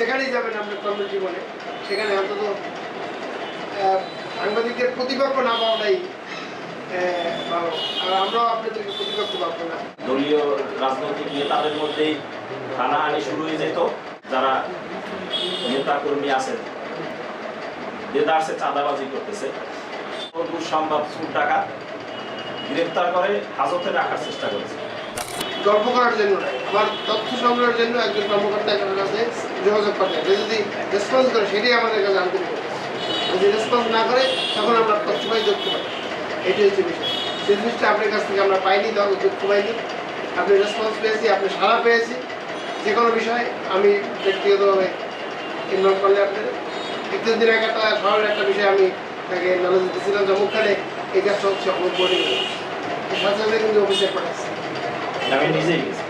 যেখানেই যাবেন আপনার কর্মজীবনে সেখানে অন্তত সাংবাদিকদের প্রতিপক্ষ না পাওয়াটাই ভালো। আর আমরাও আপনাদেরকে প্রতিপক্ষ পাবো না। দলীয় রাজনৈতিক নেতাদের মধ্যেই হানাহানি শুরু হয়ে যেত। যারা নেতা কর্মী আছেন দেদারসে চাঁদাবাজি করতেছে। সুর টাকা গ্রেপ্তার করে হাজতে রাখার চেষ্টা করেছে। গল্প করার জন্য। নয় আমার তথ্য সংগ্রহের জন্য একজন কর্মকর্তা কারোর কাছে যোগাযোগ করতে। হবে যদি রেসপন্স করে, সেটাই আমাদের কাছে আন্তরিক যদি রেসপন্স না করে, তখন আমরা তথ্য পাই তথ্য পাই। এটাই হচ্ছে বিষয়। সেই জিনিসটা আপনার কাছ থেকে আমরা পাইনি, তখন তথ্য পাইনি। আপনি রেসপন্স পেয়েছি, আপনি সাড়া পেয়েছি। যে কোনো বিষয়ে আমি ব্যক্তিগতভাবে ইনভলভ করলে আপনার একটু দিন আগে একটা শহরের একটা বিষয় আমি তাকে নলেজ দিয়েছিলাম যে মুখখানে এই কাজটা হচ্ছে অমুক বোর্ডিং সাথে সাথে কিন্তু অফিসে পাঠাচ্ছি। আমি নিজেই গেছি।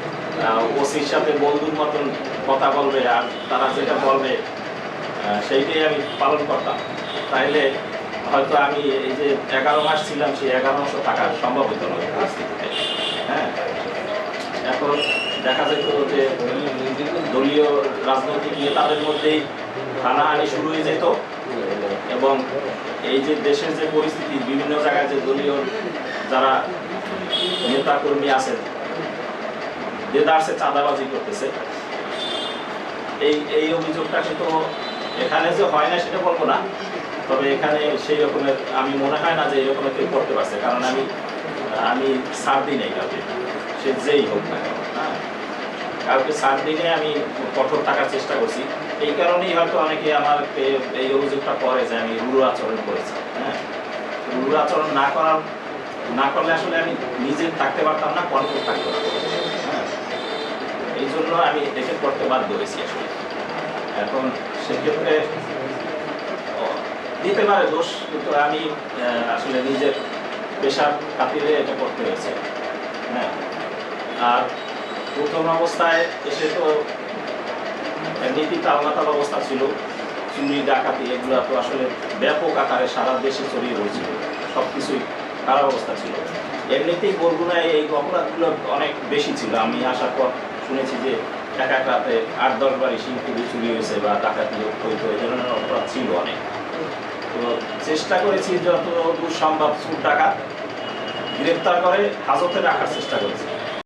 ওসির সাথে বন্ধুর মতন কথা বলবে আর তারা যেটা বলবে সেইটাই আমি পালন করতাম। তাইলে হয়তো আমি এই যে এগারো মাস ছিলাম, সেই এগারো মাসও থাকা সম্ভব হতো না হ্যাঁ? এখন দেখা যেত যে দলীয় রাজনৈতিক নেতাদের মধ্যেই হানাহানি শুরু হয়ে যেত এবং এই যে দেশের যে পরিস্থিতি, বিভিন্ন জায়গায় যে দলীয় যারা নেতা কর্মী আছেন দেদারসে চাঁদাবাজি করতেছে। এই এই অভিযোগটা কিন্তু এখানে যে হয় না সেটা বলব না। তবে এখানে সেই রকমের, আমি মনে হয় না যে এই রকমের কেউ করতে পারছে, কারণ আমি আমি ছাড় দিই নাই কাউকে। সে যেই হোক না হ্যাঁ। কাউকে ছাড় দিনে আমি কঠোর থাকার চেষ্টা করছি। এই কারণেই হয়তো অনেকে আমার এই অভিযোগটা করে যে আমি রুড়ো আচরণ করেছি হ্যাঁ। রুড়ো আচরণ না করার, না করলে আসলে আমি নিজে থাকতে পারতাম না, কন্ট্রোল থাকতে পারতাম না। হ্যাঁ এই জন্য আমি একে করতে বাধ্য হয়েছি আসলে। এখন সেক্ষেত্রে দিতে পারে দোষ, কিন্তু আমি আসলে নিজের পেশার খাতিরে এটা করতে হয়েছে। হ্যাঁ। আর প্রথম অবস্থায় এসে তো এমনিতেই তালমাতাল অবস্থা ছিল। চুরি, ডাকাতি, এগুলো তো আসলে ব্যাপক আকারে সারা দেশে ছড়িয়ে রয়েছিল সব কিছুই খারাপ অবস্থা ছিল। এমনিতেই বরগুনায় এই অপরাধগুলো অনেক বেশি ছিল। আমি আসার পর শুনেছি যে রাতে আট, দশ বাড়ি শিল্পী চুরি হয়েছে বা টাকা হইতো এই ধরনের অপরাধ ছিল অনেক। তো চেষ্টা করেছি যত সম্ভব সুর টাকা গ্রেফতার করে হাজতে রাখার চেষ্টা করেছি।